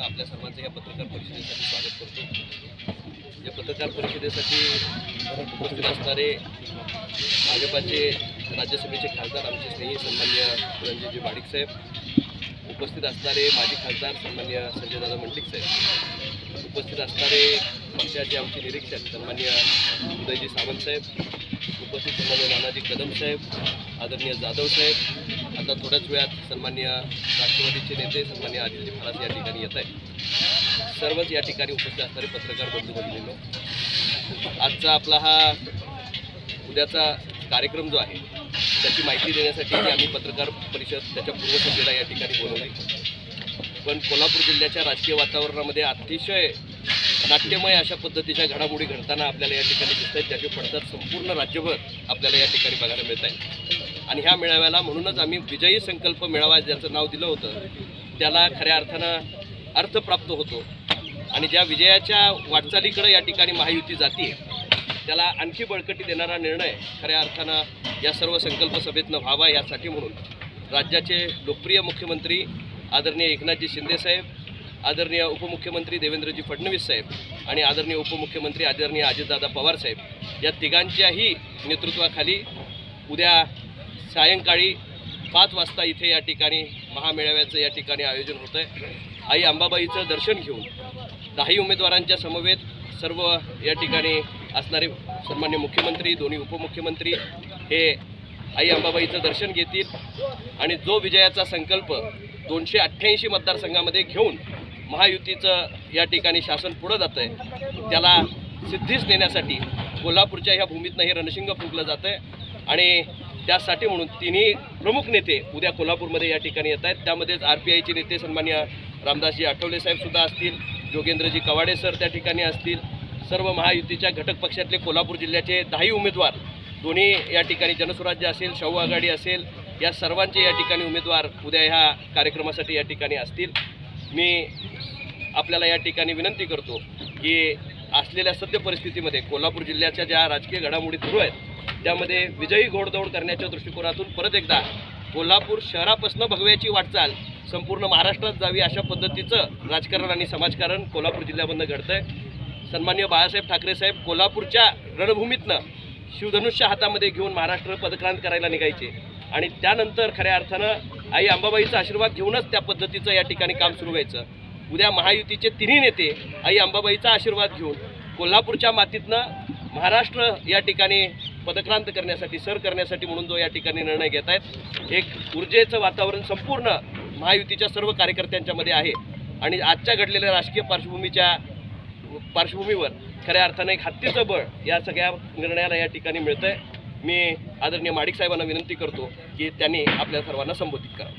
वतीनं आपल्या सर्वांचं या पत्रकार परिषदेसाठी स्वागत करतो. या पत्रकार परिषदेसाठी उपस्थित असणारे भाजपाचे राज्यसभेचे खासदार आमचे स्नेही सन्मान्य रणजितजी बाडिक साहेब उपस्थित असणारे माजी खासदार सन्मान्य संजयदादा मंडिक साहेब उपस्थित असणारे पक्षाचे आमचे निरीक्षक सन्मान्य उदयजी सावंत साहेब उपस्थित सन्मान्य नानाजी कदम साहेब आदरणीय जाधव साहेब. आता थोड्याच वेळात सन्मान्य राष्ट्रवादीचे नेते सन्मान्य अजितजी फरास या ठिकाणी येत आहेत. सर्वच या ठिकाणी उपस्थित असणारे पत्रकार बंधू बनलेलो आजचा आपला हा उद्याचा कार्यक्रम जो आहे त्याची माहिती देण्यासाठी आम्ही पत्रकार परिषद त्याच्या पूर्वसंध्येला या ठिकाणी बोलवली. पण कोल्हापूर जिल्ह्याच्या राजकीय वातावरणामध्ये अतिशय नाट्यमय अशा पद्धतीच्या घडामोडी घडताना आपल्याला या ठिकाणी दिसत आहेत त्याचे पडतात संपूर्ण राज्यभर आपल्याला या ठिकाणी बघायला मिळत आहे आणि ह्या मेळाव्याला म्हणूनच आम्ही विजयी संकल्प मेळावा ज्याचं नाव दिलं होतं त्याला खऱ्या अर्थानं अर्थ प्राप्त होतो. आणि ज्या विजयाच्या वाटचालीकडे या ठिकाणी महायुती जाते त्याला आणखी बळकटी देणारा निर्णय खऱ्या अर्थानं या सर्व संकल्प सभेतनं व्हावा यासाठी म्हणून राज्याचे लोकप्रिय मुख्यमंत्री आदरणीय एकनाथजी शिंदेसाहेब आदरणीय उपमुख्यमंत्री देवेंद्रजी फडणवीस साहेब आणि आदरणीय उपमुख्यमंत्री आदरणीय अजितदादा पवार साहेब या तिघांच्याही नेतृत्वाखाली उद्या सायंकाळी पाच वाजता इथे या ठिकाणी महामेळाव्याचं या ठिकाणी आयोजन होतं आहे आई अंबाबाईचं दर्शन घेऊन दहाही उमेदवारांच्या समवेत सर्व या ठिकाणी असणारे सन्मान्य मुख्यमंत्री दोन्ही उपमुख्यमंत्री हे आई अंबाबाईचं दर्शन घेतील आणि जो विजयाचा संकल्प दोनशे अठ्ठ्याऐंशी मतदारसंघामध्ये घेऊन महायुतीचं या ठिकाणी शासन पुढं जातं आहे त्याला सिद्धीच नेण्यासाठी कोल्हापूरच्या ह्या भूमीतनं हे रणशिंग फुंकलं जातं आहे आणि त्यासाठी म्हणून तिन्ही प्रमुख नेते उद्या कोल्हापूरमध्ये या ठिकाणी येत आहेत. त्यामध्येच आर पी आयचे नेते सन्मान्य रामदासजी आठवले साहेबसुद्धा असतील जोगेंद्रजी कवाडे सर त्या ठिकाणी असतील. सर्व महायुतीच्या घटक पक्षातले कोल्हापूर जिल्ह्याचे दहाही उमेदवार दोन्ही या ठिकाणी जनस्वराज्य असेल शाहू आघाडी असेल या सर्वांचे या ठिकाणी उमेदवार उद्या ह्या कार्यक्रमासाठी या ठिकाणी असतील. मी आपल्याला या ठिकाणी विनंती करतो की असलेल्या सद्य परिस्थितीमध्ये कोल्हापूर जिल्ह्याच्या ज्या राजकीय घडामोडी सुरू आहेत त्यामध्ये विजयी घोडदौड करण्याच्या दृष्टिकोनातून परत एकदा कोल्हापूर शहरापासून भगव्याची वाटचाल संपूर्ण महाराष्ट्रात जावी अशा पद्धतीचं राजकारण आणि समाजकारण कोल्हापूर जिल्ह्यामधनं घडतं आहे सन्मान्य बाळासाहेब ठाकरे साहेब कोल्हापूरच्या रणभूमीतनं शिवधनुष्य हातामध्ये घेऊन महाराष्ट्र पदक्रांत करायला निघायचे. आणि त्यानंतर खऱ्या अर्थानं आई अंबाबाईचा आशीर्वाद घेऊनच त्या पद्धतीचं या ठिकाणी काम सुरू व्हायचं. उद्या महायुतीचे तिन्ही नेते आई अंबाबाईचा आशीर्वाद घेऊन कोल्हापूरच्या मातीतनं महाराष्ट्र या ठिकाणी पदक्रांत करण्यासाठी सर करण्यासाठी म्हणून जो या ठिकाणी निर्णय घेत आहेत एक ऊर्जेचं वातावरण संपूर्ण महायुतीच्या सर्व कार्यकर्त्यांच्यामध्ये आहे. आणि आजच्या घडलेल्या राजकीय पार्श्वभूमीच्या पार्श्वभूमीवर खऱ्या अर्थानं एक हत्तीचं बळ या सगळ्या निर्णयाला या ठिकाणी मिळतं आहे मी आदरणीय माडिक साहेबांना विनंती करतो की त्यांनी आपल्या सर्वांना संबोधित करावं.